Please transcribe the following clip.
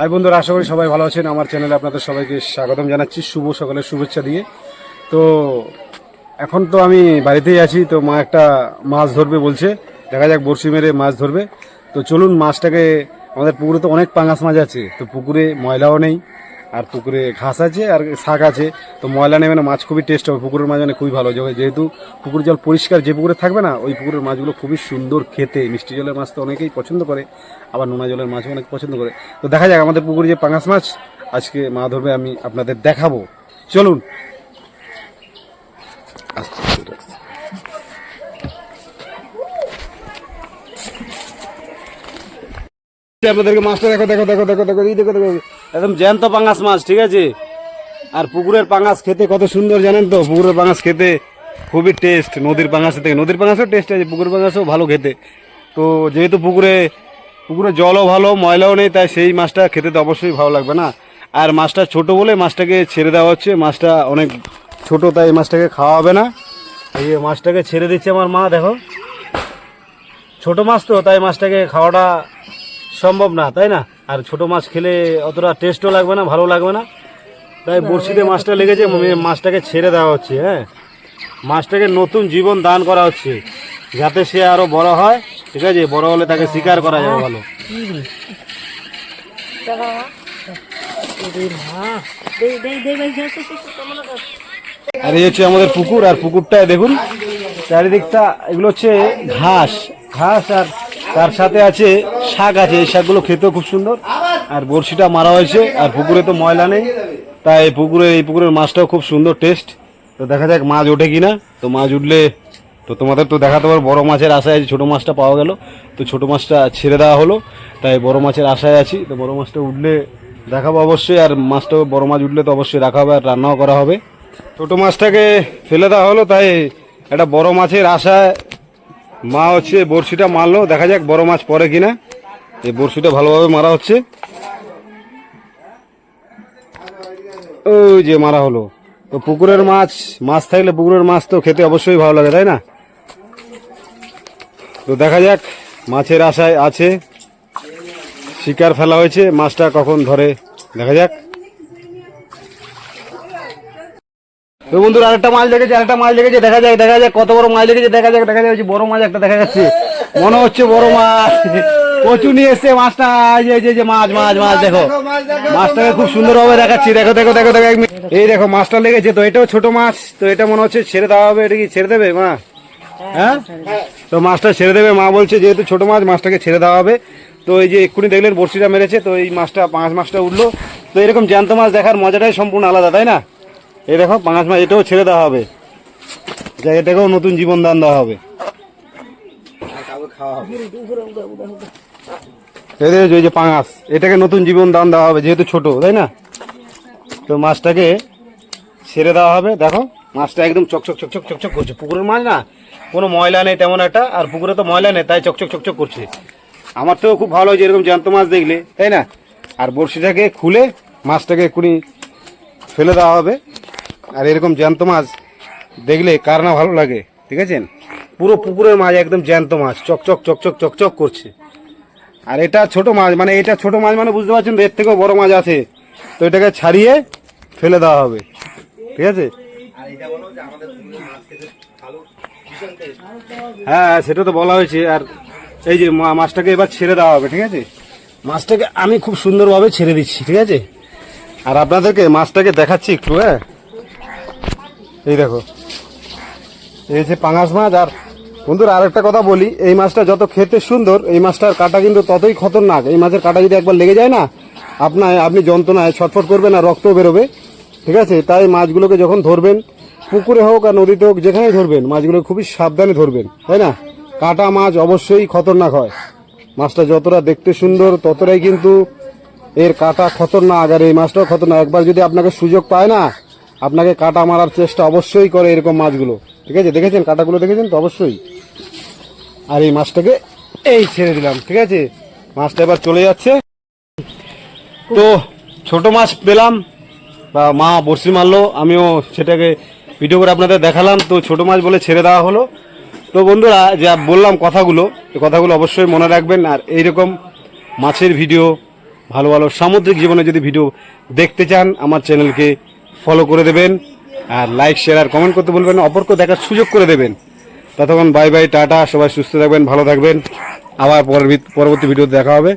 High বন্ধুরা, আশা করি সবাই ভালো আছেন। আমার চ্যানেলে আপনাদের সবাইকে স্বাগতম জানাচ্ছি। শুভ সকালের শুভেচ্ছা দিয়ে। তো এখন তো আমি বাড়িতেই আছি, তো মা একটা মাছ ধরবে বলছে। দেখা যাক, বড়শি মেরে মাছ ধরবে। তো চলুন, মাছটাকে আমাদের পুকুরে তো অনেক পাঙাশ মাছ আছে, তো পুকুরে ময়লাও নেই। আর পুকুরে ঘাস আছে আর শাক আছে তো ময়লা নেবে না মাছ খুবই টেস্ট হবে পুকুরের মাছ মানে খুবই ভালো যেহেতু পুকুরের জল পরিষ্কার যে পুকুরে থাকবে না ওই পুকুরের মাছগুলো খুবই সুন্দর খেতে মিষ্টি জলের মাছ তো অনেকেই পছন্দ করে আবার নোনা জলের মাছও অনেক পছন্দ করে তো দেখা যাক আমাদের পুকুরে যে পাঙাশ মাছ আজকে মা ধরবে আমি আপনাদের দেখাবো চলুন আপনাদেরকে মাছটা দেখো দেখো দেখো দেখো দেখো দেখো দেখো একদম জ্যান্ত পাঙাশ মাছ, ঠিক আছে? আর পুকুরের পাঙাশ খেতে কত সুন্দর জানেন তো? পুকুরের পাঙাশ খেতে খুবই টেস্ট নদীর পাঙাশের থেকে। নদীর পাঙাশও টেস্ট আছে, পুকুরের পাঙাশও ভালো খেতে। তো যেহেতু পুকুরে পুকুরে জলও ভালো, ময়লাও নেই, তাই সেই মাছটা খেতে তো অবশ্যই ভালো লাগবে না। আর মাছটা ছোট বলে মাছটাকে ছেড়ে দেওয়া হচ্ছে। মাছটা অনেক ছোট, তাই মাছটাকে খাওয়া হবে না। এই মাছটাকে ছেড়ে দিচ্ছে আমার মা, দেখো। ছোট মাছ তো, তাই মাছটাকে খাওয়াটা সম্ভব না, তাই না? আর ছোট মাছ খেলে অতটা টেস্টও লাগবে না ভালো লাগবে না। তাই বড়শিতে মাছটা লেগেছে মাছটাকে ছেড়ে দেওয়া হচ্ছে হ্যাঁ। মাছটাকে নতুন জীবন দান করা হচ্ছে যাতে সে আরও বড় হয় ঠিক আছে? বড় হলে তাকে শিকার করা যাবে ভালো। আর এই হচ্ছে আমাদের পুকুর আর পুকুরটায় দেখুন চারিদিকটা এগুলো হচ্ছে ঘাস ঘাস আর তার সাথে আছে শাক আছে, এই শাকগুলো খেতেও খুব সুন্দর। আর বড়শিটা মারা হয়েছে, আর পুকুরে তো ময়লা নেই। তাই এই পুকুরে, এই পুকুরের মাছটাও খুব সুন্দর টেস্ট তো দেখা যাক মাছ ওঠে কিনা। তো মাছ উঠলে তো তোমাদের তো দেখাতে পারো, বড়ো মাছের আশায় আছে, ছোটো মাছটা পাওয়া গেল। তো ছোটো মাছটা ছেড়ে দেওয়া হলো, তাই বড় মাছের আশায় আছি। তো বড় মাছটা উঠলে দেখাবো অবশ্যই, আর মাছটা বড় মাছ উঠলে তো অবশ্যই রাখা হবে, আর রান্নাও করা হবে। ছোট মাছটাকে ফেলে দেওয়া হলো, তাই একটা বড় মাছের আশায় মা হচ্ছে বড়শিটা মারলো, দেখা যাক বড় মাছ পড়ে কিনা। এই বড়শিটা ভালোভাবে মারা হচ্ছে। ওই যে মারা হলো। তো পুকুরের মাছ মাছ থাকলে পুকুরের মাছ তো খেতে অবশ্যই ভালো লাগে, তাই না? তো দেখা যাক, মাছের আশায় আছে। শিকার ফেলা হয়েছে, মাছটা কখন ধরে, দেখা যাক। তো বন্ধুরা আরেকটা মাছ লেগেছে আরেকটা মাছ লেগেছে দেখা যাক দেখা যাক কত বড় মাছ লেগেছে দেখা যাক দেখা যাচ্ছে বড় মাছ একটা দেখা যাচ্ছে। মনে হচ্ছে বড় মাছ। কচু নিয়ে এসছে মাছটা এই যে- যে- মাছ মাছ মাছ দেখো। মাছটাকে খুব সুন্দরভাবে দেখাচ্ছি দেখো দেখো দেখো দেখো এই দেখো মাছটা লেগেছে তো এটাও ছোট মাছ তো এটা মনে হচ্ছে ছেড়ে দেওয়া হবে এটা কি ছেড়ে দেবে মা? হ্যাঁ? তো মাছটা ছেড়ে দেবে মা বলছে যেহেতু ছোট মাছ মাছটাকে ছেড়ে দেওয়া হবে। তো এই যে এক্ষুনি দেখলেন বড়শিটা মেরেছে তো এই মাছটা পাঁচ মাছটা উঠল। তো এরকম জ্যান্ত মাছ দেখার মজাটাই সম্পূর্ণ আলাদা তাই না? এই দেখো পাঁচ মাছ এটাও ছেড়ে দেওয়া হবে। যা, এটাকেও নতুন জীবন দান দেওয়া হবে। পাঙাশ, এটাকে নতুন জীবন দান দেওয়া হবে, যেহেতু ছোট, তাই না? তো মাছটাকে ছেড়ে দেওয়া হবে, দেখো। মাছটা একদম চকচক চকচক চকচক করছে। পুকুরের মাছ না, কোনো ময়লা নেই তেমন একটা, আর পুকুরে তো ময়লা নেই, তাই চকচক চকচক করছে। আমার তো খুব ভালো হয়েছে এরকম জ্যান্ত মাছ দেখলে, তাই না? আর বড়শিটাকে খুলে মাছটাকে এক্ষুনি ফেলে দেওয়া হবে। আর এরকম জ্যান্ত মাছ দেখলে কার না ভালো লাগে, ঠিক আছে? পুরো পুকুরের মাছ একদম জ্যান্ত মাছ চকচক চকচক চকচক করছে। আর এটা ছোট মাছ মানে এটা ছোট মাছ মানে বুঝতে পারছেন এর থেকেও বড় মাছ আছে। তো এটাকে ছাড়িয়ে ফেলে দেওয়া হবে, ঠিক আছে? হ্যাঁ সেটা তো বলা হয়েছে। আর এই যে মাছটাকে এবার ছেড়ে দেওয়া হবে, ঠিক আছে? মাছটাকে আমি খুব সুন্দরভাবে ছেড়ে দিচ্ছি, ঠিক আছে? আর আপনাদেরকে মাছটাকে দেখাচ্ছি একটু হ্যাঁ? এই দেখো। এই যে পাঙাশ মাছ, আর বন্ধুরা, আরেকটা কথা বলি, এই মাছটা যত খেতে সুন্দর, এই মাছটার কাটা কিন্তু ততই খতরনাক। এই মাছের কাটা যদি একবার লেগে যায় না, আপনার, আপনি যন্ত্রণায় ছটফট করবেন আর রক্ত বেরোবে। ঠিক আছে? তাই মাছগুলোকে যখন ধরবেন, পুকুরে হোক আর নদীতে হোক, যেখানেই ধরবেন মাছগুলো খুবই সাবধানে ধরবেন, তাই না? কাটা মাছ অবশ্যই খতরনাক হয়। মাছটা যতটা দেখতে সুন্দর, ততটাই কিন্তু এর কাটা খতরনাক, আর এই মাছটাও খতরনাক। একবার যদি আপনাকে সুযোগ পায় না আপনাকে কাটা মারার চেষ্টা অবশ্যই করে এরকম মাছগুলো। ঠিক আছে? দেখেছেন কাটাগুলো দেখেছেন তো? অবশ্যই। আর এই মাছটাকে এই ছেড়ে দিলাম। ঠিক আছে? মাছটা এবার চলে যাচ্ছে। তো ছোট মাছ পেলাম, বা মা বড়শি মারলো, আমিও সেটাকে ভিডিও করে আপনাদের দেখালাম। তো ছোট মাছ বলে ছেড়ে দেওয়া হলো। তো বন্ধুরা, যা বললাম কথাগুলো এই কথাগুলো অবশ্যই মনে রাখবেন। আর এইরকম মাছের ভিডিও ভালো ভালো সামুদ্রিক জীবনে যদি ভিডিও দেখতে চান, আমার চ্যানেলকে ফলো করে দেবেন আর লাইক শেয়ার আর কমেন্ট করতে বলবেন অপরকে দেখার সুযোগ করে দেবেন। ততক্ষণ বাই বাই টাটা, সবাই সুস্থ থাকবেন, ভালো থাকবেন। আবার পরবর্তী ভিডিও দেখা হবে।